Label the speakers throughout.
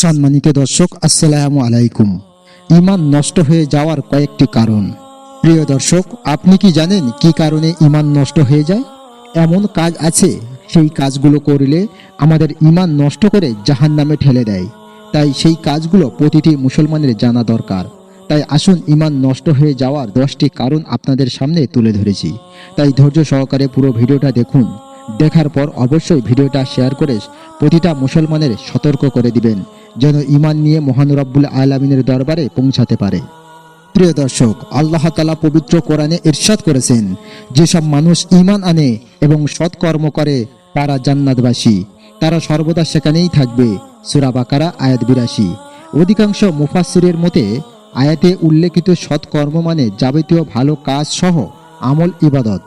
Speaker 1: সম্মানিত দর্শক, আসসালামু আলাইকুম। ইমান নষ্ট হয়ে যাওয়ার কয়েকটি কারণ। প্রিয় দর্শক, আপনি কি জানেন কি কারণে ইমান নষ্ট হয়ে যায়? এমন কাজ আছে, সেই কাজগুলো করলে আমাদের ইমান নষ্ট করে জাহান নামে ঠেলে দেয়। তাই সেই কাজগুলো প্রতিটি মুসলমানের জানা দরকার। তাই আসুন ইমান নষ্ট হয়ে যাওয়ার দশটি কারণ আপনাদের সামনে তুলে ধরেছি। তাই ধৈর্য সহকারে পুরো ভিডিওটা দেখুন। দেখার পর অবশ্যই ভিডিওটা শেয়ার করে প্রতিটা মুসলমানের সতর্ক করে দিবেন। যেন ইমান নিয়ে মহান রব্বুল আলমিনের দরবারে পৌঁছাতে পারে। প্রিয় দর্শক, আল্লাহ তালা পবিত্র কোরআনে ইরশাদ করেছেন, যেসব মানুষ ইমান আনে এবং সৎকর্ম করে, তারা জান্নাতবাসী। তারা সর্বদা সেখানেই থাকবে সুরাবাকারা আয়াত বিরাশি। অধিকাংশ মুফাসিরের মতে, আয়াতে উল্লেখিত সৎকর্ম মানে যাবতীয় ভালো কাজ সহ আমল ইবাদত।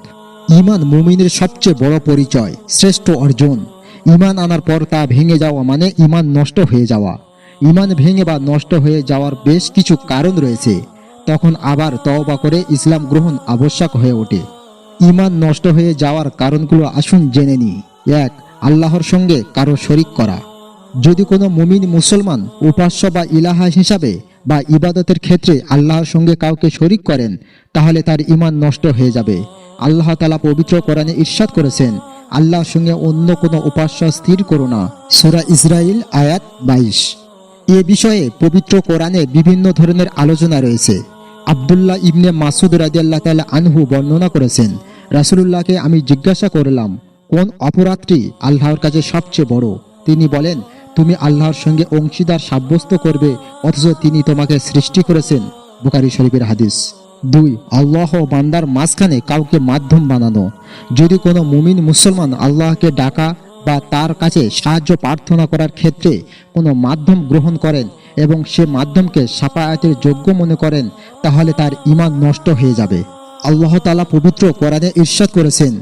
Speaker 1: ইমান মুমিনের সবচেয়ে বড় পরিচয়, শ্রেষ্ঠ অর্জন। ইমান আনার পর তা ভেঙে যাওয়া মানে ইমান নষ্ট হয়ে যাওয়া। ইমান ভেঙে বা নষ্ট হয়ে যাওয়ার বেশ কিছু কারণ রয়েছে। তখন আবার তওবা করে ইসলাম গ্রহণ আবশ্যক হয়ে ওঠে। ইমান নষ্ট হয়ে যাওয়ার কারণগুলো আসুন জেনে নিই এক, আল্লাহর সঙ্গে কারও শরিক করা। যদি কোনো মুমিন মুসলমান উপাস্য বা ইলাহা হিসাবে বা ইবাদতের ক্ষেত্রে আল্লাহর সঙ্গে কাউকে শরিক করেন, তাহলে তার ইমান নষ্ট হয়ে যাবে। আল্লাহ তালা পবিত্র কোরআনে ইরশাদ করেছেন আল্লাহর সঙ্গে অন্য কোনো উপাস্য স্থির করো না। সুরা ইসরাইল আয়াত বাইশ। এ বিষয়ে পবিত্র কোরআনে বিভিন্ন ধরনের আলোচনা রয়েছে। আবদুল্লাহ ইবনে মাসুদ রাজিয়াল্লাহ তালা আনহু বর্ণনা করেছেন, রাসুলুল্লাহকে আমি জিজ্ঞাসা করলাম, কোন অপরাধটি আল্লাহর কাছে সবচেয়ে বড়? তিনি বলেন, তুমি আল্লাহর সঙ্গে অংশীদার সাব্যস্ত করবে, অথচ তিনি তোমাকে সৃষ্টি করেছেন। বুকারি শরীফের হাদিস। দুই, আল্লাহ ও বান্দার মাঝখানে কাউকে মাধ্যম বানানো। যদি কোনো মুমিন মুসলমান আল্লাহকে ডাকা বা তার কাছে সাহায্য প্রার্থনা করার ক্ষেত্রে কোনো মাধ্যম গ্রহণ করেন এবং সে মাধ্যমকে সাপায়াতের যোগ্য মনে করেন, তাহলে তার ইমান নষ্ট হয়ে যাবে। আল্লাহ তালা পবিত্র কোরআনে ঈর্ষাদ করেছেন,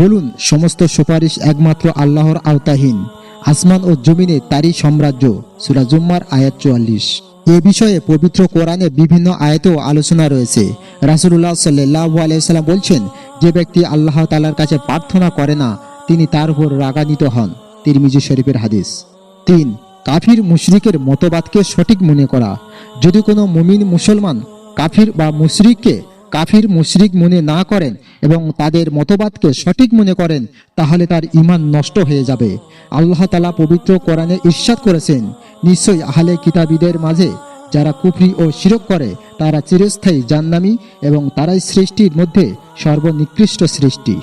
Speaker 1: বলুন, সমস্ত সুপারিশ একমাত্র আল্লাহর আওতাহীন আসমান ও জমিনে তারই সাম্রাজ্য। সুরাজুম্মার আয়াত চুয়াল্লিশ। এ বিষয়ে পবিত্র কোরআনে বিভিন্ন আয়তেও আলোচনা রয়েছে। রাসুল্লাহ সাল্লাহ আলাইসাল্লাম বলছেন, যে ব্যক্তি আল্লাহ তালার কাছে প্রার্থনা করে না, তিনি তার উপর রাগান্বিত হন। তিরমিজি শরীফের হাদিস। তিন, কাফির মুশরিকের মতবাদকে সঠিক মনে করা। যদি কোনো মুমিন মুসলমান কাফির বা মুশরিককে কাফির মুশরিক মনে না করেন এবং তাদের মতবাদকে সঠিক মনে করেন, তাহলে তার ইমান নষ্ট হয়ে যাবে। আল্লাহ তালা পবিত্র কোরআনে ঈর্ষাদ করেছেন, নিশ্চয়ই আহলে কিতাবীদের মাঝে যারা কুফরি ও শিরক করে, তারা চিরস্থায়ী জান্নামি এবং তারাই সৃষ্টির মধ্যে সর্বনিকৃষ্ট সৃষ্টি।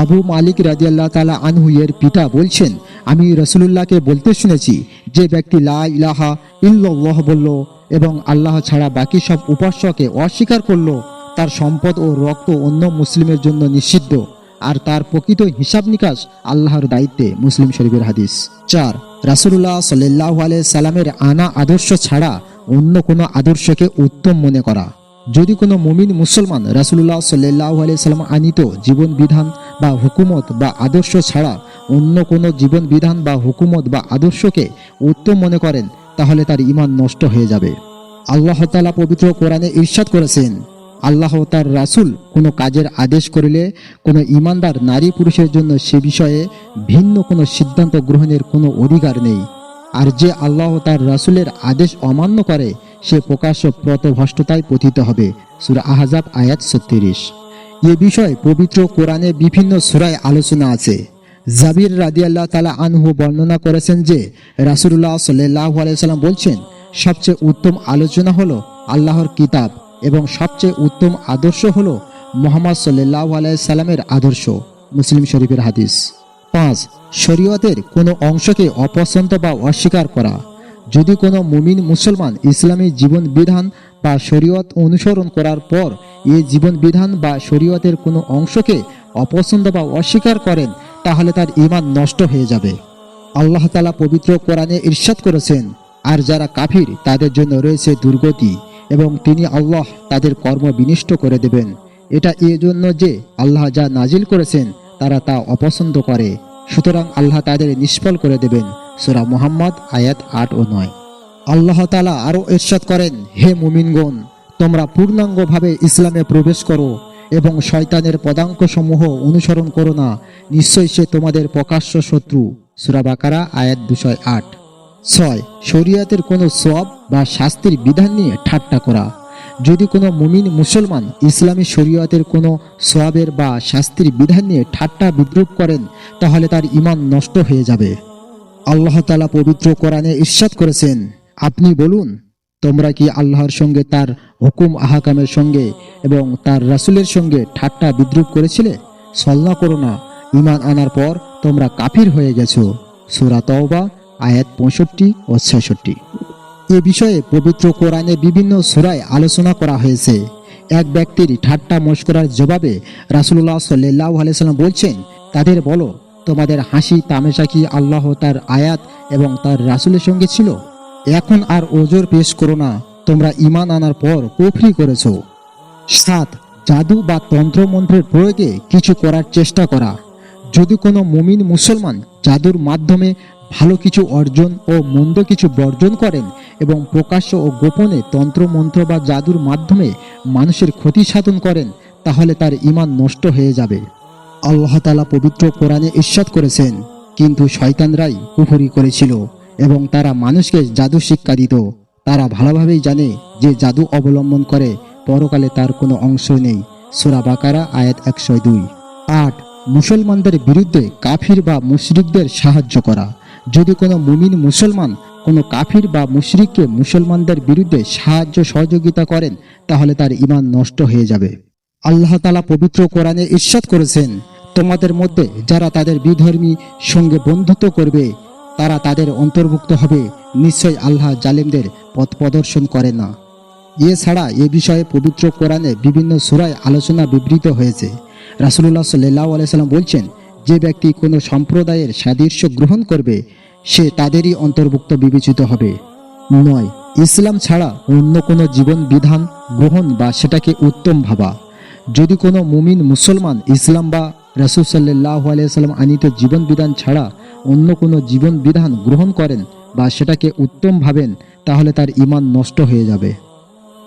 Speaker 1: আবু মালিক রাজিয়াল্লাহ তালা আনহু এর পিতা বলছেন, আমি রসুলুল্লাহকে বলতে শুনেছি, যে ব্যক্তি লা ইলাহা ইল্লাল্লাহ বলল এবং আল্লাহ ছাড়া বাকি সব উপাস্যকে অস্বীকার করল তার সম্পদ ও রক্ত অন্য মুসলিমের জন্য নিষিদ্ধ, আর তার প্রকৃত হিসাব নিকাশ আল্লাহর দায়িত্বে মুসলিম শরীফের হাদিস। চার রাসুল্লাহ সাল্লাহ সাল্লামের আনা আদর্শ ছাড়া অন্য কোনো আদর্শকে উত্তম মনে করা। যদি কোনো মুমিন মুসলমান রাসুল্লাহ সাল্লাহ সাল্লাম আনিত জীবন বিধান বা হুকুমত বা আদর্শ ছাড়া অন্য কোনো জীবন বিধান বা হুকুমত বা আদর্শকে উত্তম মনে করেন, তাহলে তার ইমান নষ্ট হয়ে যাবে। আল্লাহ তালা পবিত্র কোরআনে ঈর্ষাদ করেছেন আল্লাহ তার রাসুল কোনো কাজের আদেশ করিলে কোনো ইমানদার নারী পুরুষের জন্য সে বিষয়ে ভিন্ন কোনো সিদ্ধান্ত গ্রহণের কোনো অধিকার নেই। আর যে আল্লাহ তার রাসুলের আদেশ অমান্য করে, সে প্রকাশ্য প্রতভষ্টতায় পতিত হবে। সুরা আহজাব আয়াত ছত্রিশ। এ বিষয়ে পবিত্র কোরআনে বিভিন্ন সুরায় আলোচনা আছে। জাবির রাদিয়াল্লাহ তালা আনহু বর্ণনা করেছেন যে রাসুল্লাহ সাল্লাহ আলাইসাল্লাম বলছেন, সবচেয়ে উত্তম আলোচনা হলো আল্লাহর কিতাব। এবং সবচেয়ে উত্তম আদর্শ হল মোহাম্মদ সাল্লাহ আলাইসাল্লামের আদর্শ, মুসলিম শরীফের হাদিস। পাঁচ, শরীয়তের কোনো অংশকে অপছন্দ বা অস্বীকার করা। যদি কোনো মুমিন মুসলমান ইসলামী জীবন বিধান বা শরীয়ত অনুসরণ করার পর এই জীবন বিধান বা শরীয়তের কোনো অংশকে অপছন্দ বা অস্বীকার করেন, তাহলে তার ইমান নষ্ট হয়ে যাবে। আল্লাহ তালা পবিত্র কোরআনে ঈর্ষাদ করেছেন, আর যারা কাফির, তাদের জন্য রয়েছে দুর্গতি। এবং তিনি আল্লাহ তাদের কর্ম বিনিষ্ট করে দেবেন। এটা এজন্য যে আল্লাহ যা নাজিল করেছেন, তারা তা অপছন্দ করে। সুতরাং আল্লাহ তাদের নিষ্ফল করে দেবেন। সুরা মোহাম্মদ, আয়াত আট ও নয়। আল্লাহ তালা আরও ইরশাদ করেন, হে মুমিনগণ, তোমরা পূর্ণাঙ্গভাবে ইসলামে প্রবেশ করো এবং শয়তানের পদাঙ্ক সমূহ অনুসরণ করো না। নিশ্চয়ই সে তোমাদের প্রকাশ্য শত্রু। সুরা বাকারা, আয়াত দুশয় আট। ছয়, শরিয়াতের কোনো সব বা শাস্তির বিধান নিয়ে ঠাট্টা করা। যদি কোনো মুমিন মুসলমান ইসলামী শরীয়তের কোনো সোয়াবের বা শাস্তির বিধান নিয়ে ঠাট্টা বিদ্রুপ করেন, তাহলে তার ইমান নষ্ট হয়ে যাবে। আল্লাহ তালা পবিত্র কোরআনে ইস্বাদ করেছেন, আপনি বলুন, তোমরা কি আল্লাহর সঙ্গে তার হুকুম আহাকামের সঙ্গে এবং তার রাসুলের সঙ্গে ঠাট্টা বিদ্রুপ করেছিলে? সলনা করো না ইমান আনার পর তোমরা কাফির হয়ে গেছো। সুরা তওবা আয়াত পঁয়ষট্টি ও ছেষট্টি। এ বিষয়ে পবিত্র কোরআনে বিভিন্ন সুরায় আলোচনা করা হয়েছে। এক ব্যক্তির ঠাট্টা মস্করার জবাবে রাসুল্লাহ সাল্লাহ আলাইসাল্লাম বলছেন, তাদের বলো, তোমাদের হাসি তামেশা কি আল্লাহ তার আয়াত এবং তার রাসূলের সঙ্গে ছিল? এখন আর ওজোর পেশ করো না, তোমরা ইমান আনার পর কুফরি করেছ। সাত, জাদু বা তন্ত্রমন্ত্রের প্রয়োগে কিছু করার চেষ্টা করা। যদি কোনো মুমিন মুসলমান জাদুর মাধ্যমে ভালো কিছু অর্জন ও মন্দ কিছু বর্জন করেন এবং প্রকাশ্য ও গোপনে তন্ত্রমন্ত্র বা জাদুর মাধ্যমে মানুষের ক্ষতি সাধন করেন, তাহলে তার ইমান নষ্ট হয়ে যাবে। আল্লাহ তালা পবিত্র কোরআনে ইস্বাদ করেছেন, কিন্তু শয়তানরাই কুফরি করেছিল এবং তারা মানুষকে জাদু শিক্ষা দিত। তারা ভালোভাবেই জানে যে জাদু অবলম্বন করে, পরকালে তার কোনো অংশ নেই। সুরা বাকারা, আয়াত একশো দুই। আট, মুসলমানদের বিরুদ্ধে কাফির বা মুশরিকদের সাহায্য করা। যদি কোনো মুমিন মুসলমান, কোনো কাফির বা মুশরিককে মুসলমানদের বিরুদ্ধে সাহায্য সহযোগিতা করেন, তাহলে তার ইমান নষ্ট হয়ে যাবে। আল্লাহ তালা পবিত্র কোরআনে ঈর্ষাদ করেছেন, তোমাদের মধ্যে যারা তাদের বিধর্মী সঙ্গে বন্ধুত্ব করবে, তারা তাদের অন্তর্ভুক্ত হবে। নিশ্চয় আল্লাহ জালিমদের পথ প্রদর্শন করে না। এছাড়া এ বিষয়ে পবিত্র কোরআনে বিভিন্ন সুরায় আলোচনা বিবৃত হয়েছে। রাসুল্লাহ সাল্লাহ আলাইসাল্লাম বলছেন যে ব্যক্তি কোনো সম্প্রদায়ের সাদৃশ্য গ্রহণ করবে, সে তাদেরই অন্তর্ভুক্ত বিবেচিত হবে। নয়, ইসলাম ছাড়া অন্য কোনো জীবন বিধান গ্রহণ বা সেটাকে উত্তম ভাবা। যদি কোনো মুমিন মুসলমান ইসলাম বা রাসুল সাল্লাহ আলিয়াল্লাম আনিত জীবন বিধান ছাড়া অন্য কোনো জীবন বিধান গ্রহণ করেন বা সেটাকে উত্তম ভাবেন, তাহলে তার ইমান নষ্ট হয়ে যাবে।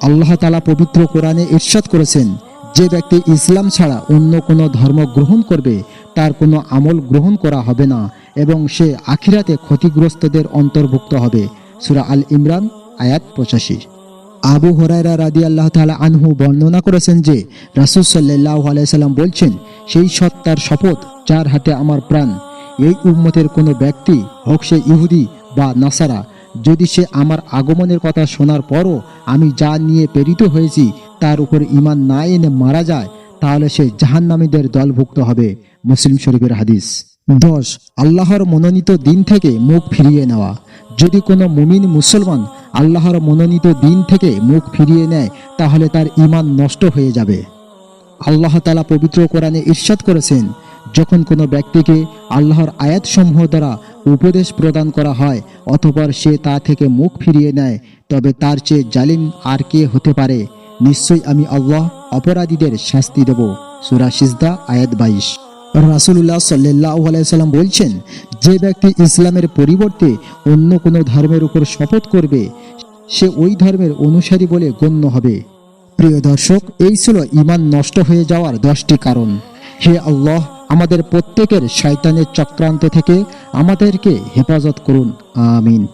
Speaker 1: আল্লাহ তালা পবিত্র কোরআনে ইরশাদ করেছেন, যে ব্যক্তি ইসলাম ছাড়া অন্য কোনো ধর্ম গ্রহণ করবে তার কোনো আমল গ্রহণ করা হবে না এবং সে আখিরাতে ক্ষতিগ্রস্তদের অন্তর্ভুক্ত হবে। সুরা আল ইমরান, আয়াত পঁচাশি। আবু হরাইরা রাদি আল্লাহ তালা আনহু বর্ণনা করেছেন যে, রাসুল সাল্লাহ আলাইসাল্লাম বলছেন, সেই সত্তার শপথ যার হাতে আমার প্রাণ। এই উম্মতের কোনো ব্যক্তি হোক সে ইহুদি বা নাসারা, যদি সে আমার আগমনের কথা শোনার পরও আমি যা নিয়ে প্রেরিত হয়েছি তার উপর ইমান না এনে মারা যায় তাহলে সে জাহান্নামীদের দলভুক্ত হবে মুসলিম শরীফের হাদিস। দশ, আল্লাহর মনোনীত দিন থেকে মুখ ফিরিয়ে নেওয়া। যদি কোনো মুমিন মুসলমান আল্লাহর মনোনীত দিন থেকে মুখ ফিরিয়ে নেয়, তাহলে তার ইমান নষ্ট হয়ে যাবে। আল্লাহ তালা পবিত্র কোরআনে ঈর্ষাদ করেছেন, যখন কোনো ব্যক্তিকে আল্লাহর আয়াতসমূহ দ্বারা উপদেশ প্রদান করা হয়, অতপর সে তা থেকে মুখ ফিরিয়ে নেয়, তবে তার চেয়ে জালিম আর কে হতে পারে? নিশ্চয়ই আমি আল্লাহ অপরাধীদের শাস্তি দেব। সুরা সিজদা, আয়াত বাইশ। রাসুল্লাহ সাল্লাহ আলাইসাল্লাম বলছেন, যে ব্যক্তি ইসলামের পরিবর্তে অন্য কোনো ধর্মের উপর শপথ করবে, সে ওই ধর্মের অনুসারী বলে গণ্য হবে। প্রিয় দর্শক, এই ছিল ইমান নষ্ট হয়ে যাওয়ার দশটি কারণ। হে আল্লাহ, আমাদের প্রত্যেকের শয়তানের চক্রান্ত থেকে আমাদেরকে হেফাজত করুন। আমিন।